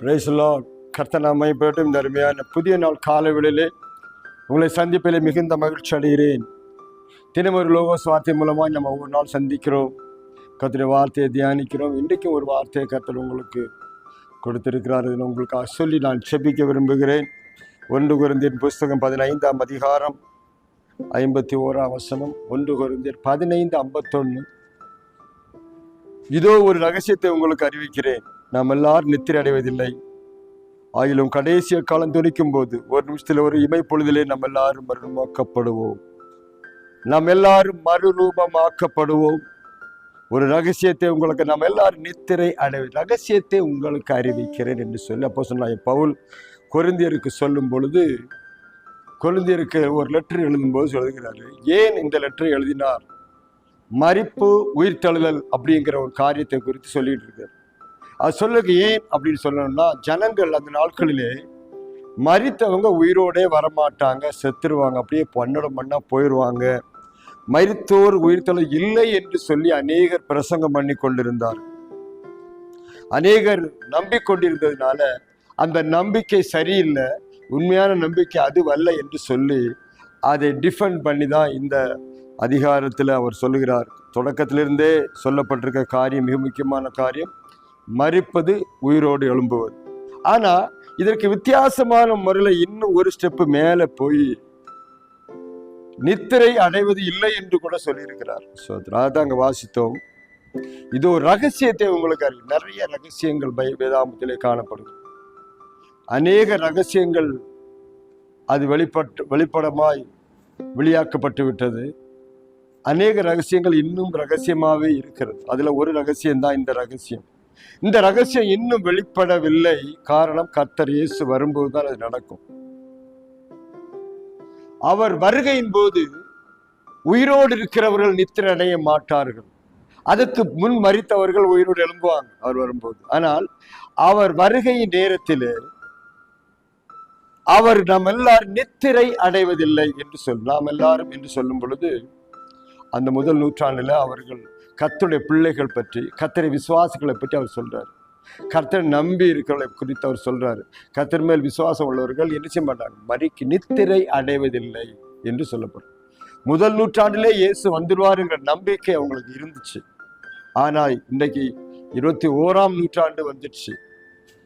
பிரேசலோ கர்த்தனாமை போட்டும் இந்த அருமையான புதிய நாள் காலவெளியிலே உங்களை சந்திப்பிலே மிகுந்த மகிழ்ச்சி அடைகிறேன். தினமொரு லோகோஸ் வார்த்தை மூலமாக நம்ம ஒவ்வொரு நாள் சந்திக்கிறோம். கர்த்தருடைய வார்த்தையை தியானிக்கிறோம். இன்றைக்கும் ஒரு வார்த்தையை கர்த்தர் உங்களுக்கு கொடுத்திருக்கிறார். இதில் உங்களுக்காக சொல்லி நான் செபிக்க விரும்புகிறேன். ஒன்று குருந்தின் புஸ்தகம் பதினைந்தாம் அதிகாரம் ஐம்பத்தி ஓராம் வசனம் ஒன்று குருந்தியர் பதினைந்து ஐம்பத்தொன்று இதோ ஒரு ரகசியத்தை உங்களுக்கு அறிவிக்கிறேன். நாம் எல்லாரும் நித்திரை அடைவதில்லை ஆயிலும் கடைசிய காலம் துணிக்கும் போது ஒரு நிமிஷத்தில் ஒரு இமை பொழுதிலே நம்ம எல்லாரும் மறுரூபமாக்கப்படுவோம். நாம் எல்லாரும் மறுரூபமாக்கப்படுவோம். ஒரு ரகசியத்தை உங்களுக்கு நம்ம எல்லாரும் நித்திரை அடை ரகசியத்தை உங்களுக்கு அறிவிக்கிறேன் என்று சொல்லி அப்போ சொன்னாங்க பவுல் கொரிந்தியருக்கு சொல்லும் பொழுது கொரிந்தியருக்கு ஒரு லெட்டர் எழுதும்போது சொல்லுகிறார் ஏன் இந்த லெட்டர் எழுதினார்? மறிப்பு உயிர்த்தழுதல் அப்படிங்கிற ஒரு காரியத்தை குறித்து சொல்லிட்டு இருக்கார். அது சொல்லுக்கு ஏன் அப்படின்னு சொல்லணும்னா ஜனங்கள் அந்த நாட்களிலே மறித்தவங்க உயிரோடே வரமாட்டாங்க செத்துருவாங்க அப்படியே பண்ணோட மண்ணா போயிடுவாங்க மறித்தோர் உயிர்த்தலை இல்லை என்று சொல்லி அநேகர் பிரசங்கம் பண்ணி கொண்டிருந்தார். அநேகர் நம்பிக்கொண்டிருந்ததுனால அந்த நம்பிக்கை சரியில்லை உண்மையான நம்பிக்கை அதுவல்ல என்று சொல்லி அதை டிஃபெண்ட் பண்ணி தான் இந்த அதிகாரத்தில் அவர் சொல்லுகிறார். தொடக்கத்திலிருந்தே சொல்லப்பட்டிருக்க காரியம் மிக முக்கியமான காரியம் மறிப்பது உயிரோடு எழும்புவது. ஆனால் இதற்கு வித்தியாசமான முறையில் இன்னும் ஒரு ஸ்டெப்பு மேலே போய் நித்திரை அடைவது இல்லை என்று கூட சொல்லியிருக்கிறார். ஸோ அதான் அங்கே வாசித்தோம். இது ஒரு ரகசியத்தை உங்களுக்கு அறிவு நிறைய ரகசியங்கள் பய வேதாமத்திலே காணப்படும் அநேக ரகசியங்கள் அது வெளிப்பட்டு வெளிப்படமாய் வெளியாக்கப்பட்டு விட்டது. அநேக ரகசியங்கள் இன்னும் ரகசியமாகவே இருக்கிறது. அதில் ஒரு ரகசியம்தான் இந்த ரகசியம். இந்த ரகசியம் இன்னும் வெளிப்படவில்லை. காரணம் கர்த்தர் இயேசு வரும்போது தான் அது நடக்கும். அவர் வருகையின் போது உயிரோடு இருக்கிறவர்கள் நித்திர அடைய மாட்டார்கள். அதுக்கு முன் மறித்தவர்கள் உயிரோடு எழும்புவாங்க அவர் வரும்போது. ஆனால் அவர் வருகையின் நேரத்திலே அவர் நாம் எல்லாரும் நித்திரை அடைவதில்லை என்று சொல் நாம் எல்லாரும் என்று சொல்லும் பொழுது அந்த முதல் நூற்றாண்டுல அவர்கள் கத்தருடைய பிள்ளைகள் பற்றி கத்தரை விசுவாசிகளை பற்றி அவர் சொல்கிறார் கர்த்தரை நம்பி இருக்கிறவர்களை குறித்து அவர் சொல்கிறார் கர்த்தர் மேல் விசுவாசம் உள்ளவர்கள் என்ன செய்ய மாட்டாங்க? மறிக்கு நித்திரை அடைவதில்லை என்று சொல்லப்படும். முதல் நூற்றாண்டிலே இயேசு வந்துடுவாருங்கிற நம்பிக்கை அவங்களுக்கு இருந்துச்சு. ஆனால் இன்னைக்கு இருபத்தி ஓராம் நூற்றாண்டு வந்துடுச்சு.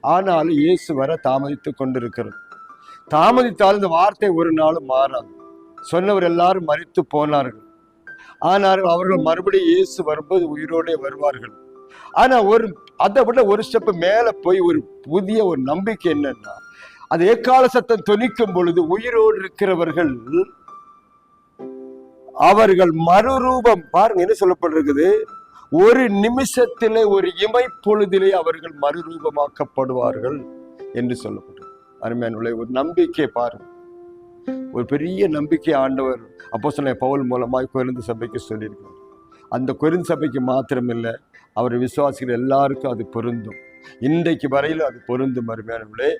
ஆனாலும் இயேசு வர தாமதித்து கொண்டிருக்கிறது. தாமதித்தால் இந்த வார்த்தை ஒரு நாளும் மாறாது. சொன்னவர் எல்லாரும் மறித்து போனார்கள். ஆனாலும் அவர்கள் மறுபடியும் இயேசு வரும்போது உயிரோடே வருவார்கள். ஆனா ஒரு அதை விட ஒரு ஸ்டெப் மேல போய் ஒரு புதிய ஒரு நம்பிக்கை என்னன்னா அது ஏக்கால சத்தம் தொனிக்கும் பொழுது உயிரோடு இருக்கிறவர்கள் அவர்கள் மறுரூபம் பாருங்க என்ன சொல்லப்பட்டிருக்குது? ஒரு நிமிஷத்திலே ஒரு இமை பொழுதிலே அவர்கள் மறுரூபமாக்கப்படுவார்கள் என்று சொல்லப்பட்டது அருமையான ஒரு நம்பிக்கை பாருங்க. ஒரு பெரிய நம்பிக்கை ஆண்டவர் அப்போ சொன்ன பவுல் மூலமாக குறைந்த சபைக்கு சொல்லியிருக்கிறார். அந்த குறைந்த சபைக்கு மாத்திரமில்லை அவர் விசுவாசிகள் எல்லாருக்கும் அது பொருந்தும். இன்றைக்கு வரையிலும் அது பொருந்தும் அருமையானவர்களே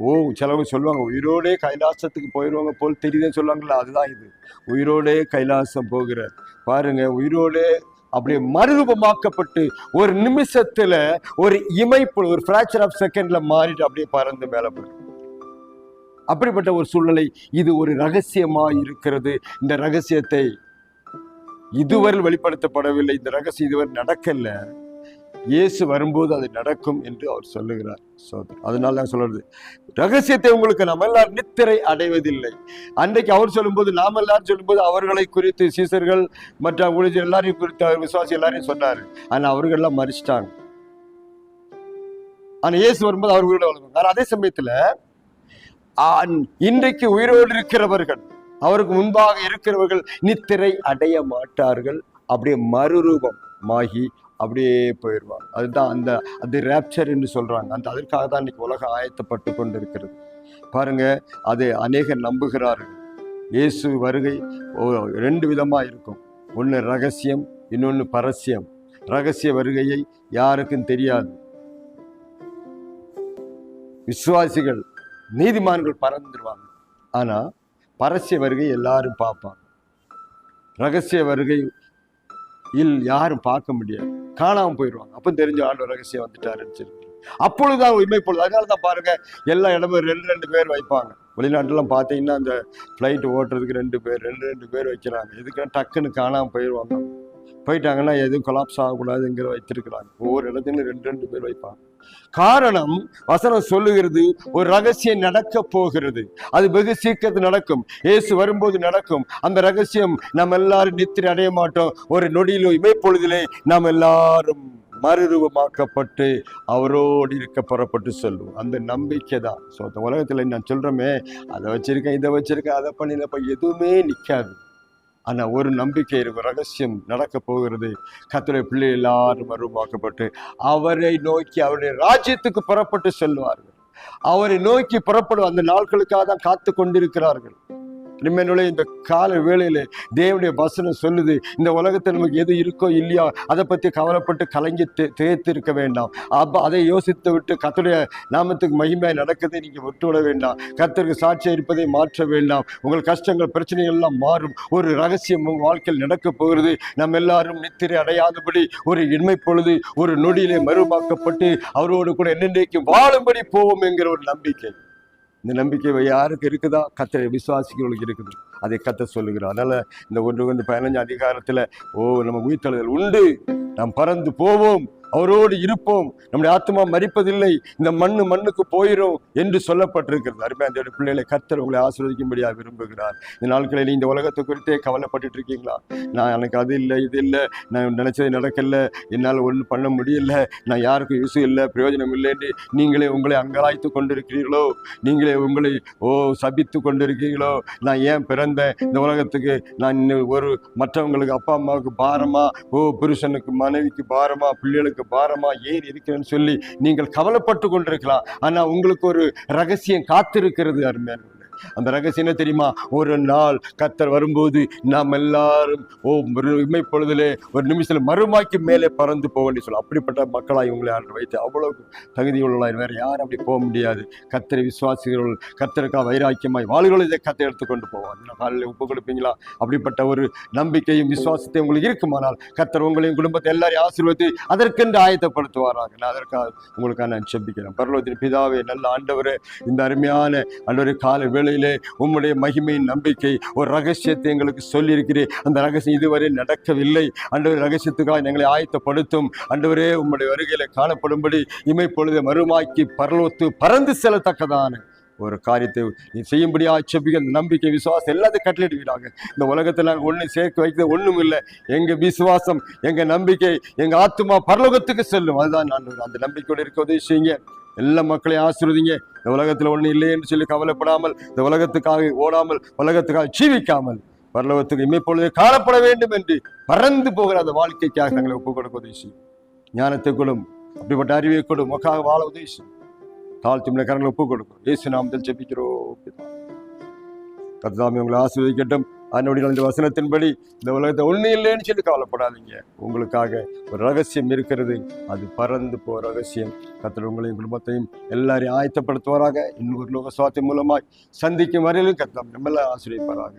ஓ சிலவங்க சொல்லுவாங்க உயிரோடே கைலாசத்துக்கு போயிடுவாங்க போல் தெரியுதுன்னு சொல்லுவாங்களா அதுதான் இது. உயிரோடே கைலாசம் போகிற பாருங்க உயிரோடே அப்படியே மறுரூபமாக்கப்பட்டு ஒரு நிமிஷத்தில் ஒரு இமைப்பு ஒரு ஃப்ராக்சர் ஆஃப் செகண்டில் மாறிட்டு அப்படியே பறந்து மேலே போயிடும் அப்படிப்பட்ட ஒரு சூழ்நிலை இது ஒரு ரகசியமா இருக்கிறது. இந்த ரகசியத்தை இதுவரை வெளிப்படுத்தப்படவில்லை. இந்த ரகசியம் இதுவரை நடக்கல. இயேசு வரும்போது அது நடக்கும் என்று அவர் சொல்லுகிறார். சோதர் அதனால நான் சொல்றது. ரகசியத்தை உங்களுக்கு நம்ம எல்லாரும் நித்திரை அடைவதில்லை. அன்றைக்கு அவர் சொல்லும்போது நாம் எல்லாரும் சொல்லும்போது அவர்களை குறித்து சீசர்கள் மற்ற ஊழியர் எல்லாரையும் குறித்து அவர் விசுவாசி எல்லாரையும் சொன்னார். ஆனால் அவர்கள்லாம் மறிச்சிட்டாங்க ஆனால் இயேசு வரும்போது அவர் உயிரோட வளர்ந்தாங்க. அதே சமயத்தில் இன்றைக்கு உயிரோடு இருக்கிறவர்கள் அவருக்கு முன்பாக இருக்கிறவர்கள் நித்திரை அடைய மாட்டார்கள். அப்படியே மறுரூபம் மாகி அப்படியே போயிடுவாங்க அதுதான் அந்த அது ரேப்சர் என்று சொல்றாங்க. அந்த அதற்காக தான் இன்னைக்கு உலகம் ஆயத்தப்பட்டு கொண்டு இருக்கிறது பாருங்க அது அநேகர் நம்புகிறார்கள். இயேசு வருகை ஓ- ரெண்டு விதமா இருக்கும். ஒன்று ரகசியம் இன்னொன்று பரஸ்யம் ரகசிய வருகையை யாருக்கும் தெரியாது. விசுவாசிகள் நீதிமான்கள் பறந்துருவாங்க. ஆனால் பரஸ்ய வருகை எல்லாரும் பார்ப்பாங்க. ரகசிய வருகை இல் யாரும் பார்க்க முடியாது. காணாமல் போயிடுவாங்க அப்போ தெரிஞ்ச ஆண்டு ரகசியம் வந்துட்டாருன்னு சொல்லி. அப்பொழுதுதான் உண்மை பொழுது. அதனால தான் பாருங்க எல்லா இடமும் ரெண்டு ரெண்டு பேர் வைப்பாங்க. வெளிநாட்டுலாம் பார்த்தீங்கன்னா அந்த ஃப்ளைட் ஓட்டுறதுக்கு ரெண்டு பேர் ரெண்டு ரெண்டு பேர் வைக்கிறாங்க. எதுக்குன்னா டக்குன்னு காணாமல் போயிடுவாங்க போயிட்டாங்கன்னா எதுவும் கொலாப்ஸ் ஆகக்கூடாதுங்கிற வைத்திருக்கிறாங்க. ஒவ்வொரு இடத்துலையும் ரெண்டு ரெண்டு பேர் வைப்பாங்க. காரணம் வசனம் சொல்லுகிறது ஒரு ரகசியம் நடக்க போகிறது. அது வெகு சீக்கிரத்தில் நடக்கும். இயேசு வரும்போது நடக்கும். அந்த ரகசியம் நம்ம எல்லாரும் நித்திரை அடைய மாட்டோம். ஒரு நொடியிலோ இமைப்பொழுதிலே நாம் எல்லாரும் மறுரூபமாக்கப்பட்டு அவரோடு இருக்க புறப்பட்டு சொல்லுவோம் அந்த நம்பிக்கை தான். ஸோ அந்த உலகத்தில் நான் சொல்கிறோமே அதை வச்சிருக்கேன் இதை வச்சிருக்கேன் அதை பண்ணினப்ப எதுவுமே நிற்காது ஆனால் ஒரு நம்பிக்கை இருக்கும் ரகசியம் நடக்க போகிறது. கத்துடைய பிள்ளை எல்லாரும் அருமாக்கப்பட்டு அவரை நோக்கி அவருடைய ராஜ்யத்துக்கு புறப்பட்டு செல்வார்கள். அவரை நோக்கி புறப்படும் அந்த நாட்களுக்காக தான் காத்து கொண்டிருக்கிறார்கள். நிம்மனுடைய இந்த கால வேளையில் தேவனுடைய வசனம் சொல்லுது இந்த உலகத்தில் நமக்கு எது இருக்கோ இல்லையோ அதை பற்றி கவலைப்பட்டு கலங்கி தே இருக்க வேண்டாம். அப்போ அதை யோசித்து விட்டு கத்துடைய நாமத்துக்கு மகிமையாக நடக்கதை நீங்கள் விட்டுவிட வேண்டாம். கத்திற்கு சாட்சியாக இருப்பதை மாற்ற வேண்டாம். உங்கள் கஷ்டங்கள் பிரச்சனைகள் எல்லாம் மாறும். ஒரு ரகசியம் உங்கள் வாழ்க்கையில் நடக்கப் போகிறது. நம்ம எல்லாரும் நித்திரை அடையாதபடி ஒரு இன்மை பொழுது ஒரு நொடியிலே மறுமாக்கப்பட்டு அவரோடு கூட என்னென்றைக்கும் வாழும்படி போவோம் என்கிற ஒரு நம்பிக்கை. இந்த நம்பிக்கை யாருக்கு இருக்குதா? கத்தரை விசுவாசிக்கிறவங்களுக்கு இருக்குது. அதை கத்த சொல்லுகிறார். அதனால் இந்த ஒன்று வந்து பதினஞ்சு அதிகாரத்தில் ஓ நம்ம உயிர்த்தழுதல் உண்டு. நாம் பறந்து போவோம். அவரோடு இருப்போம். நம்முடைய ஆத்மா மறிப்பதில்லை இந்த மண்ணு மண்ணுக்கு போயிடும் என்று சொல்லப்பட்டிருக்கிறது. அருமையான பிள்ளைகளை கத்தர் உங்களை ஆசீர்வதிக்கும்படியாக விரும்புகிறார். இந்த நாட்களில் இந்த உலகத்தை குறித்தே கவலைப்பட்டு இருக்கீங்களா நான் எனக்கு அது இல்லை இது இல்லை. நான் நினைச்சது நடக்கல. என்னால் ஒன்றும் பண்ண முடியல. நான் யாருக்கும் யூஸ் இல்லை பிரயோஜனம் இல்லைன்னு நீங்களே உங்களை அங்கலாய்த்து கொண்டிருக்கிறீர்களோ? நீங்களே உங்களை ஓ சபித்து கொண்டிருக்கீங்களோ நான் ஏன் பிறந்தேன்? இந்த உலகத்துக்கு நான் இன்னும் ஒரு மற்றவங்களுக்கு அப்பா அம்மாவுக்கு பாரமா? ஓ புருஷனுக்கு மனைவிக்கு பாரமா? பிள்ளைகளுக்கு பாரமா ஏன் இருக்கிறேன்னு சொல்லி நீங்கள் கவலைப்பட்டு கொண்டிருக்கலாம். ஆனால் உங்களுக்கு ஒரு ரகசியம் காத்திருக்கிறது அருமையான அந்த ரகசியம் என்ன தெரியுமா? ஒரு நாள் கத்தர் வரும்போது நாம் எல்லாரும் ஓ இம்மை இமை பொழுதிலே ஒரு நிமிஷத்தில் மறுமாக்கி மேலே பறந்து போக வேண்டிய சொல்லலாம் அப்படிப்பட்ட மக்களாக இவங்களை ஆண்டு வைத்து அவ்வளவு தகுதி உள்ளவர்களாய் வேறு யாரும் அப்படி போக முடியாது. கத்தரை விசுவாசிகள் கத்தருக்காக வைராக்கியமாய் வாழ்களை இதை கத்தை எடுத்துக்கொண்டு போவோம் இன்னும் காலையில் உப்பு கொடுப்பீங்களா? அப்படிப்பட்ட ஒரு நம்பிக்கையும் விசுவாசத்தையும் உங்களுக்கு இருக்குமானால் கத்தர் உங்களையும் குடும்பத்தை எல்லாரையும் ஆசீர்வதித்து அதற்கென்று ஆயத்தப்படுத்துவாராக. நான் அதற்காக உங்களுக்காக நான் செபிக்கிறேன். பரலோத்தின் பிதாவே நல்ல ஆண்டவரே இந்த அருமையான அன்றொரு கால வேளையிலே உம்முடைய மகிமையின் நம்பிக்கை ஒரு ரகசியத்தை எங்களுக்கு சொல்லியிருக்கிறேன் அந்த ரகசியம் இதுவரை நடக்கவில்லை. ஆண்டவர் ரகசியத்துக்காக எங்களை ஆயத்தப்படுத்தும். அன்றுவரே உம்முடைய வருகையில் காணப்படும்படி இமைப்பொழுது மறுமாக்கி பரலோத்து பறந்து செல்லத்தக்கதான ஒரு காரியத்தை நீ செய்யும்படியா செபிக்க அந்த நம்பிக்கை விசுவாசம் எல்லாத்தையும் கட்டளிடுவீராங்க இந்த உலகத்தில் நாங்கள் ஒன்று சேர்க்க வைக்கிறது ஒன்றும் இல்லை எங்க விசுவாசம் எங்க நம்பிக்கை எங்க ஆத்மா பரலோகத்துக்கு செல்லும். அதுதான் நான் அந்த நம்பிக்கையோடு இருக்க உதவி செய்யுங்க. எல்லா மக்களையும் ஆசிர்வதிங்க. இந்த உலகத்தில் ஒன்றும் இல்லைன்னு சொல்லி கவலைப்படாமல் இந்த உலகத்துக்காக ஓடாமல் உலகத்துக்காக ஜீவிக்காமல் பரலோகத்துக்கு இமைப்பொழுது காணப்பட வேண்டும் என்று பறந்து போகிற அந்த வாழ்க்கைக்காக நாங்களை ஒப்புக் கொடுக்க உதவி ஞானத்தை கொடும் அப்படிப்பட்ட அறிவை கொடும் மக்காக வாழ உதவி செய்யும். தாழ்த்தி கரங்களை ஒப்புக் கொடுக்கும் இயேசு நாமத்தில் ஜெபிக்கிறோம். கத்தாமி உங்களை ஆசிர்வதிக்கட்டும். அதனுடைய இந்த வசனத்தின்படி இந்த உலகத்தை ஒன்றும் இல்லைன்னு சொல்லி கவலைப்படாதீங்க. உங்களுக்காக ஒரு ரகசியம் இருக்கிறது. அது பறந்து போ ரகசியம். கத்தர் உங்களையும் குடும்பத்தையும் எல்லாரையும் ஆயத்தப்படுத்துவாராக. இன்னொரு லோக சுவாத்தியம் மூலமாய் சந்திக்கும் வரையிலும் கத்தம் நம்மளாம் ஆசிரியப்பாராக.